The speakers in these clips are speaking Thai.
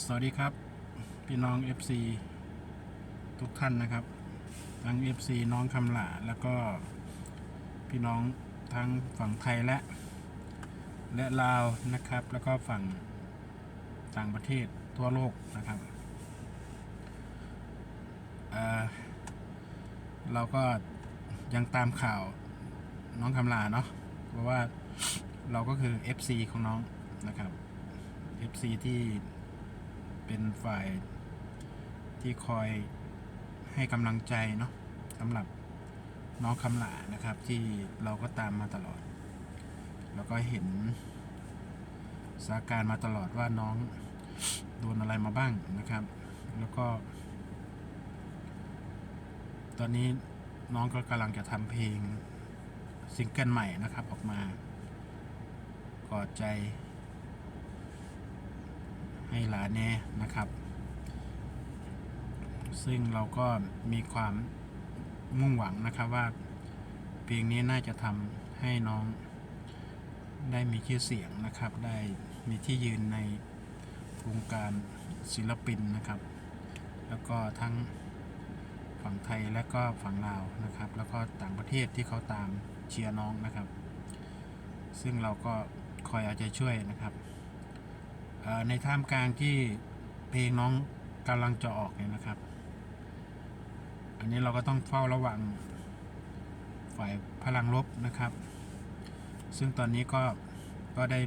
สวัสดีครับ พี่น้อง FC ทุกท่านนะครับ ทั้ง FC น้องคำหละแล้วก็พี่น้องทั้งฝั่งไทยและ และลาวนะครับ แล้วก็ฝั่งต่างประเทศทั่วโลกนะครับเเราก็ยังตามข่าวน้องคำลาเนาะเพราะว่าเราก็คือ FC ของน้องนะครับ FC ที่ เป็นฝ่ายที่คอยให้กำลังใจเนาะสำหรับน้องคำหลานะครับ ที่เราก็ตามมาตลอด แล้วก็เห็นสาการ์มาตลอดว่าน้องโดนอะไรมาบ้างนะครับ แล้วก็ ตอนนี้น้องก็กำลังจะทำเพลงซิงเกิลใหม่นะครับ ออกมากอดใจ ให้หลานแน่นะครับ ซึ่งเราก็มีความมุ่งหวังนะครับว่า เพลงนี้น่าจะทำให้น้องได้มีชื่อเสียงนะครับ ได้มีที่ยืนในวงการศิลปินนะครับ แล้วก็ทั้งฝั่งไทยและก็ฝั่งลาวนะครับ แล้วก็ต่างประเทศที่เขาตามเชียร์น้องนะครับ ซึ่งเราก็คอยเอาใจช่วยนะครับ ในท่ามกลางที่เพลงน้องกำลังจะออกเนี่ยนะครับ อันนี้เราก็ต้องเฝ้าระวังฝ่ายพลังลบนะครับ ซึ่งตอนนี้ก็ก็ได้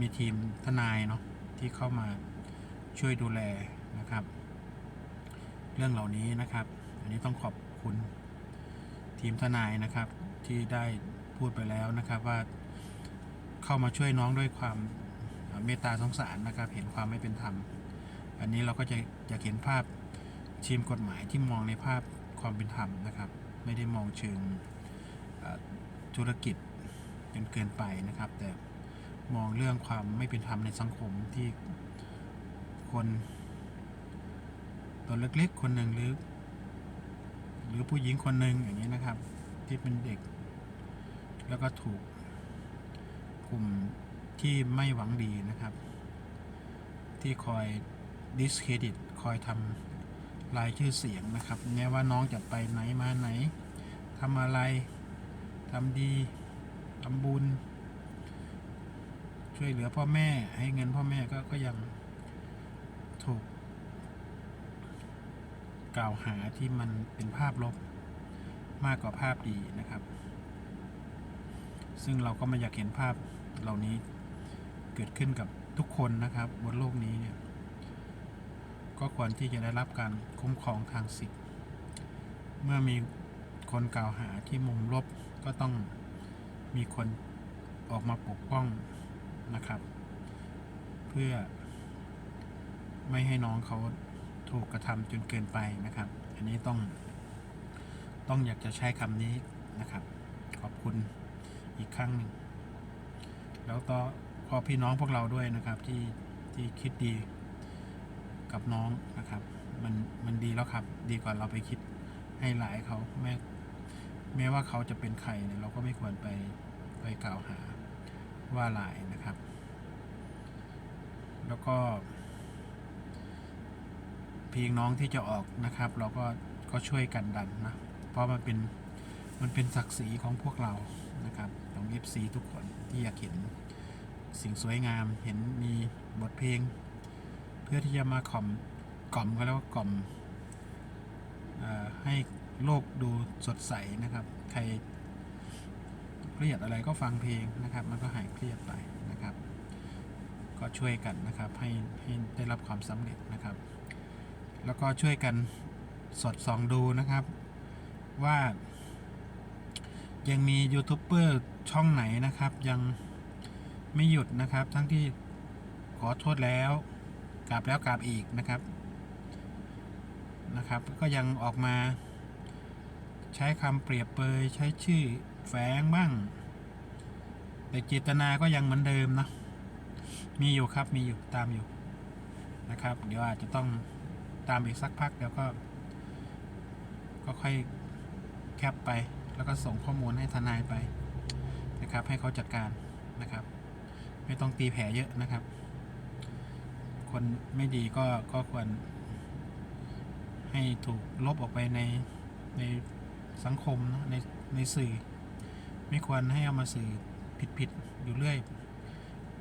มีทีมทนายเนาะที่เข้ามาช่วยดูแลนะครับ เรื่องเหล่านี้นะครับ อันนี้ต้องขอบคุณทีมทนายนะครับที่ได้พูดไปแล้วนะครับว่าเข้ามาช่วยน้องด้วยความ เมตตาสงสารนะครับ เห็นความไม่เป็นธรรม อันนี้เราก็จะจะเห็นภาพทีมกฎหมายที่มองในภาพความเป็นธรรมนะครับ ไม่ได้มองเชิงธุรกิจจนเกินไปนะครับ แต่มองเรื่องความไม่เป็นธรรมในสังคมที่คนตัวเล็กๆคนหนึ่งหรือ หรือผู้หญิงคนหนึ่งอย่างนี้นะครับ ที่เป็นเด็ก แล้วก็ถูกกลุ่ม ที่ไม่หวังดีนะครับ ที่คอยดิสเครดิตคอยทำลายชื่อเสียงนะครับแม้ว่าน้องจะไปไหนมาไหนทำอะไรทำดีทำบุญ ช่วยเหลือพ่อแม่ให้เงินพ่อแม่ก็ก็ยังถูก กล่าวหาที่มันเป็นภาพลบมากกว่าภาพดีนะครับ ซึ่งเราก็ไม่อยากเห็นภาพเหล่านี้ เกิดขึ้นกับทุกคนนะครับ บนโลกนี้เนี่ยก็ควรที่จะได้รับการคุ้มครองทางสิทธิ์ เมื่อมีคนกล่าวหาที่มุมลบก็ต้องมีคนออกมาปกป้องนะครับ เพื่อไม่ให้น้องเขาถูกกระทำจนเกินไปนะครับ อันนี้ต้องต้องอยากจะใช้คำนี้นะครับ ขอบคุณอีกครั้งหนึ่งแล้วก็ข อพี่น้องพวกเราด้วยนะครับที่ที่คิดดีกับน้องนะครับ มันมันดีแล้วครับ ดีกว่าเราไปคิดให้หลายเขาแม้แม้ว่าเขาจะเป็นใครเนี่ยเราก็ไม่ควรไปไปกล่าวหาว่าหลายนะครับ แล้วก็เพลงน้องที่จะออกนะครับ เราก็ก็ช่วยกันดันนะ เพราะมันเป็นมันเป็นศักดิ์ศรีของพวกเรานะครับของ FC ทุกคนที่อยากเห็น สิ่งสวยงาม เห็นมีบทเพลง เพื่อที่จะมาข่อมกล่อมก็แล้วกล่อมอให้โลกดูสดใสนะครับ ใครเครียดอะไรก็ฟังเพลงนะครับ มันก็หายเครียดไปนะครับ ก็ช่วยกันนะครับให้ให้ได้รับความสำเร็จนะครับ แล้วก็ช่วยกันสดส่องดูนะครับ ว่า ยังมียูทูบเบอร์ช่องไหนนะครับยัง ไม่หยุดนะครับ ทั้งที่ขอโทษแล้วกราบแล้วกราบอีกนะครับนะครับ ก็ยังออกมาใช้คำเปรียบเปยใช้ชื่อแฝงบ้าง แต่เจตนาก็ยังเหมือนเดิมนะมีอยู่ครับมีอยู่ตามอยู่นะครับ เดี๋ยวอาจจะต้องตามอีกสักพักเดี๋ยวก็ ก็ค่อยแคปไป แล้วก็ส่งข้อมูลให้ทนายไปนะครับ ให้เขาจัดการนะครับ ไม่ต้องตีแผลเยอะนะครับ คนไม่ดีก็ก็ควร ให้ถูกลบออกไปในในสังคมนะในในสื่อ ไม่ควรให้เอามาสื่อผิดผิดๆอยู่เรื่อย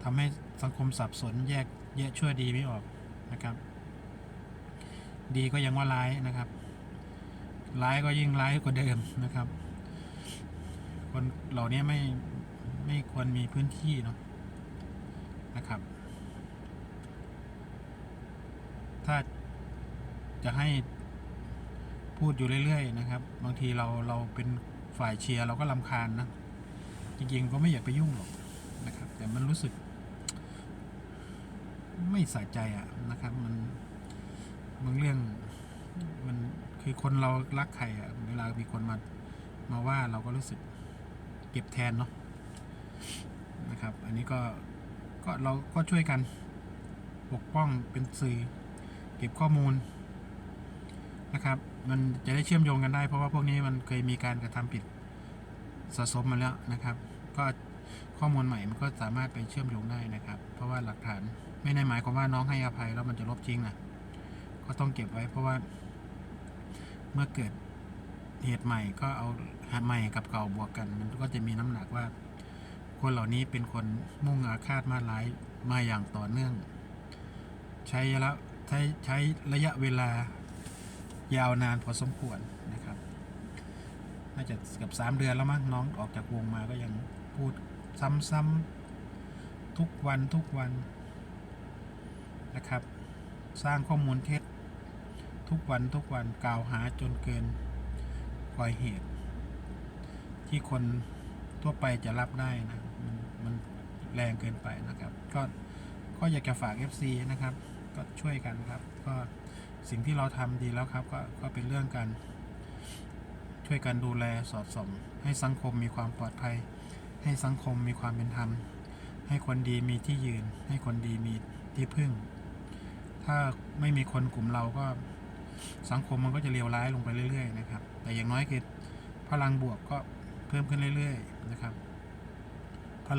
ทำให้สังคมสับสนแยกแยะชั่วดีไม่ออกนะครับ ดีก็ยังว่าร้ายนะครับ ร้ายก็ยิ่งร้ายกว่าเดิมนะครับ คนเหล่านี้ไม่ไม่ควรมีพื้นที่เนาะ นะครับ ถ้าจะให้พูดอยู่เรื่อยๆ นะครับ บางทีเราเราเป็นฝ่ายเชียร์เราก็ลำคาญนะ จริงๆก็ไม่อยากไปยุ่งหรอกนะครับ แต่มันรู้สึก ไม่สะใจอะนะครับ มันบางเรื่องมันคือคนเรารักใครอะเวลามีคนมามาว่าเราก็รู้สึกเก็บแทนเนาะนะครับ อันนี้ก็ ก็เราก็ช่วยกัน ปกป้องเป็นสื่อ เก็บข้อมูลนะครับ มันจะได้เชื่อมโยงกันได้ เพราะว่าพวกนี้มันเคยมีการกระทำผิดสะสมมาแล้วนะครับ ก็ข้อมูลใหม่มันก็สามารถไปเชื่อมโยงได้นะครับ เพราะว่าหลักฐานไม่ได้หมายความว่าน้องให้อภัยแล้วมันจะลบทิ้งนะก็ต้องเก็บไว้เพราะว่า เมื่อเกิดเหตุใหม่ก็เอาใหม่กับเก่าบวกกัน มันก็จะมีน้ำหนักว่า คนเหล่านี้เป็นคนมุ่งอาฆาตมาร้ายมาอย่างต่อเนื่อง ใช้ระยะใช้ใช้ระยะเวลายาวนานพอสมควรนะครับ น่าจะเกือบสามเดือนแล้วมั้งน้องออกจากวงมาก็ยังพูดซ้ำๆทุกวันทุกวันนะครับ สร้างข้อมูลเท็จทุกวันทุกวันกล่าวหาจนเกินกว่าเหตุ ที่คนทั่วไปจะรับได้นะ มันแรงเกินไปนะครับ ก็ก็อยากจะฝาก FC นะครับ ก็ช่วยกันครับ ก็สิ่งที่เราทำดีแล้วครับก็ก็เป็นเรื่องการช่วยกันดูแลสอดส่องให้สังคมมีความปลอดภัย ให้สังคมมีความเป็นธรรม ให้คนดีมีที่ยืน ให้คนดีมีที่พึ่ง ถ้าไม่มีคนกลุ่มเราก็สังคมมันก็จะเลวร้ายลงไปเรื่อยๆนะครับ แต่อย่างน้อยคือพลังบวกก็เพิ่มขึ้นเรื่อยๆนะครับ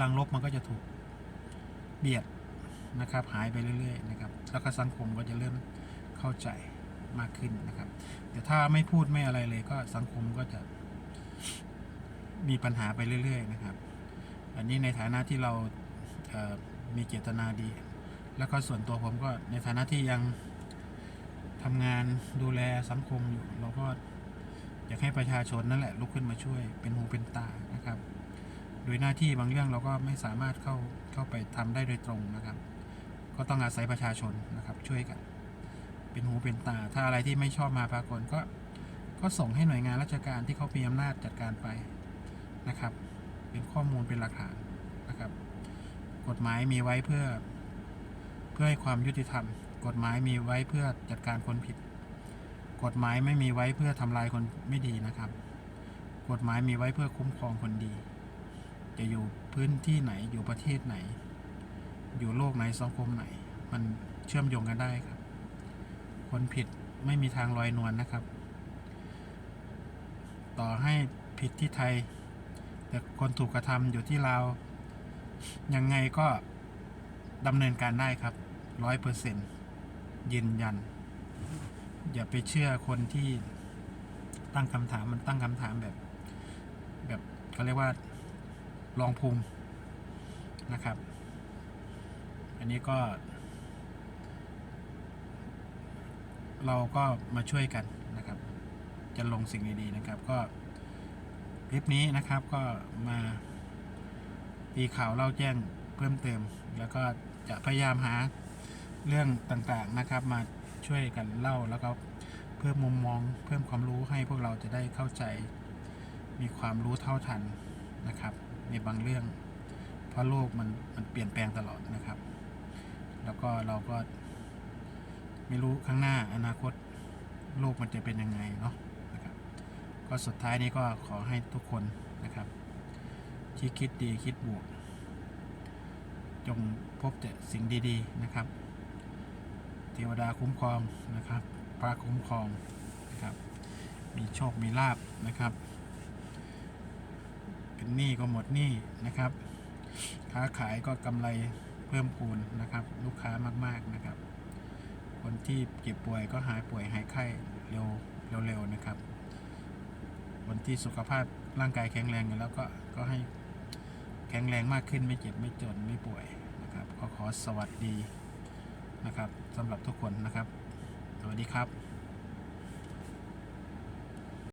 ลังลบมันก็จะถูกเบียดนะครับ หายไปเรื่อยๆนะครับ แล้วก็สังคมก็จะเริ่มเข้าใจมากขึ้นนะครับ แต่ถ้าไม่พูดไม่อะไรเลยก็สังคมก็จะมีปัญหาไปเรื่อย ๆ นะครับ อันนี้ในฐานะที่เรามีเจตนาดี แล้วก็ส่วนตัวผมก็ในฐานะที่ยังทำงานดูแลสังคมอยู่เราก็อยากให้ประชาชนนั่นแหละลุกขึ้นมาช่วยเป็นหูเป็นตานะครับ โดยหน้าที่บางเรื่องเราก็ไม่สามารถเข้าเข้าไปทำได้โดยตรงนะครับ ก็ต้องอาศัยประชาชนนะครับช่วยกัน เป็นหูเป็นตา ถ้าอะไรที่ไม่ชอบมาพากลก็ก็ส่งให้หน่วยงานราชการที่เขามีอำนาจจัดการไปนะครับ เป็นข้อมูลเป็นหลักฐานนะครับ กฎหมายมีไว้เพื่อ เพื่อให้ความยุติธรรม กฎหมายมีไว้เพื่อจัดการคนผิด กฎหมายไม่มีไว้เพื่อทำลายคนไม่ดีนะครับ กฎหมายมีไว้เพื่อคุ้มครองคนดี จะอยู่พื้นที่ไหนอยู่ประเทศไหน อยู่โลกไหนสังคมไหน มันเชื่อมโยงกันได้ครับ คนผิดไม่มีทางลอยนวลนะครับ ต่อให้ผิดที่ไทย แต่คนถูกกระทำอยู่ที่ลาวยังไงก็ดำเนินการได้ครับร้อยเปอร์เซ็นยืนยัน อย่าไปเชื่อคนที่ตั้งคำถามมันตั้งคำถามแบบ แบบเขาเรียกว่า ลองภูมินะครับ อันนี้ก็ เราก็มาช่วยกันนะครับ จะลงสิ่งดีๆนะครับ ก็คลิปนี้นะครับก็มาตีข่าวเล่าแจ้งเพิ่มเติม แล้วก็จะพยายามหาเรื่องต่างๆนะครับ มาช่วยกันเล่าแล้วก็เพิ่มมุมมอง เพิ่มความรู้ให้พวกเราจะได้เข้าใจ มีความรู้เท่าทันนะครับ ในบางเรื่อง เพราะโลกมันมันเปลี่ยนแปลงตลอดนะครับ แล้วก็เราก็ ไม่รู้ข้างหน้าอนาคตโลกมันจะเป็นยังไงเนาะนะครับ ก็สุดท้ายนี้ก็ขอให้ทุกคนนะครับ ที่คิดดีคิดบวก จงพบแต่สิ่งดีๆนะครับ เทวดาคุ้มครองนะครับพระคุ้มครองนะครับ มีโชค มีลาบนะครับ เป็นหนี้ก็หมดหนี้นะครับ ค้าขายก็กำไรเพิ่มพูนนะครับ ลูกค้ามากๆนะครับ คนที่เจ็บป่วยก็หายป่วยหายไข้เร็วเร็วๆนะครับ คนที่สุขภาพร่างกายแข็งแรงอยู่แล้วก็ก็ให้แข็งแรงมากขึ้นไม่เจ็บไม่จนไม่ป่วยนะครับก็ขอสวัสดีนะครับสำหรับทุกคนนะครับ สวัสดีครับ